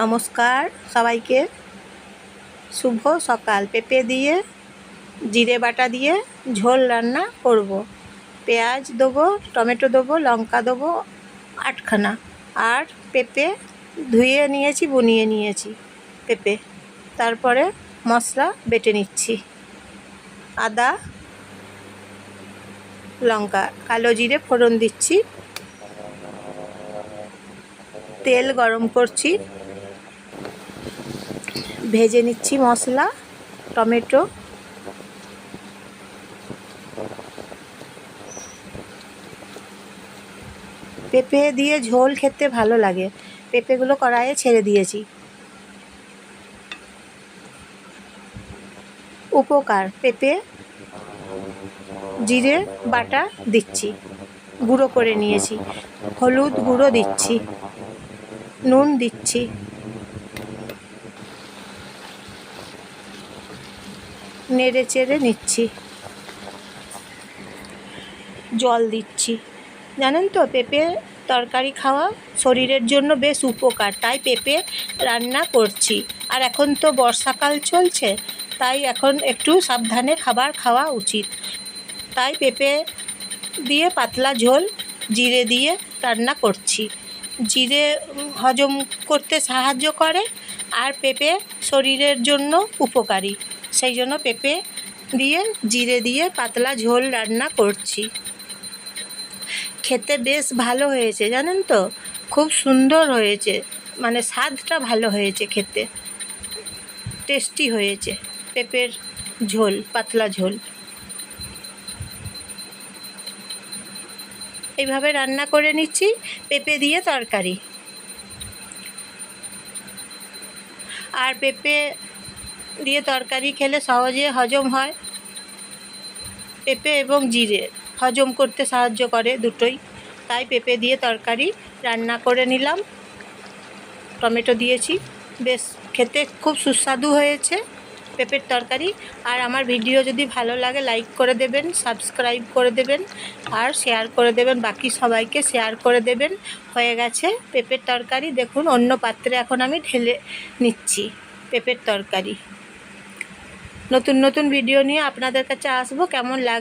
নমস্কার সবাইকে। শুভ সকাল। পেঁপে দিয়ে, জিরে বাটা দিয়ে ঝোল রান্না করব। পেঁয়াজ দেবো, টমেটো দেবো, লঙ্কা দেবো, আটখানা। আর পেঁপে ধুয়ে নিয়েছি, বুনিয়ে নিয়েছি পেঁপে। তারপরে মশলা বেটে নিচ্ছি। আদা, লঙ্কা, কালো জিরে ফোড়ন দিচ্ছি। তেল গরম করছি। ভেজে নিচ্ছি মশলা, টমেটো। পেঁপে দিয়ে ঝোল খেতে ভালো লাগে। পেঁপেগুলো কড়াইয়ে ছেড়ে দিয়েছি। উপকার, পেঁপে, জিরে, বাটা দিচ্ছি, গুঁড়ো করে নিয়েছি। হলুদ গুঁড়ো দিচ্ছি, নুন দিচ্ছি। নেড়ে চেড়ে নিচ্ছি। জল দিচ্ছি। জানেন তো, পেঁপে তরকারি খাওয়া শরীরের জন্য বেশ উপকার। তাই পেঁপে রান্না করছি। আর এখন তো বর্ষাকাল চলছে, তাই এখন একটু সাবধানে খাবার খাওয়া উচিত। তাই পেঁপে দিয়ে পাতলা ঝোল, জিরে দিয়ে রান্না করছি। জিরে হজম করতে সাহায্য করে, আর পেঁপে শরীরের জন্য উপকারী। সেই জন্য পেঁপে দিয়ে, জিরে দিয়ে পাতলা ঝোল রান্না করছি। খেতে বেশ ভালো হয়েছে, জানেন তো? খুব সুন্দর হয়েছে। মানে স্বাদটা ভালো হয়েছে খেতে। টেস্টি হয়েছে পেঁপের ঝোল, পাতলা ঝোল। এইভাবে রান্না করে নিচ্ছি, পেঁপে দিয়ে তরকারি। আর পেঁপে দিয়ে তরকারি খেলে সহজে হজম হয়। পেঁপে এবং জিরে হজম করতে সাহায্য করে দুটোই। তাই পেঁপে দিয়ে তরকারি রান্না করে নিলাম। টমেটো দিয়েছি। বেশ, খেতে খুব সুস্বাদু হয়েছে পেঁপের তরকারি। আর আমার ভিডিও যদি ভালো লাগে, লাইক করে দেবেন, সাবস্ক্রাইব করে দেবেন, আর শেয়ার করে দেবেন, বাকি সবাইকে শেয়ার করে দেবেন। হয়ে গেছে পেঁপের তরকারি। দেখুন, অন্য পাত্রে এখন আমি ঢেলে নিচ্ছি পেঁপের তরকারি। নতুন নতুন ভিডিও নিয়ে আপনাদের কাছে আসব। কেমন লাগ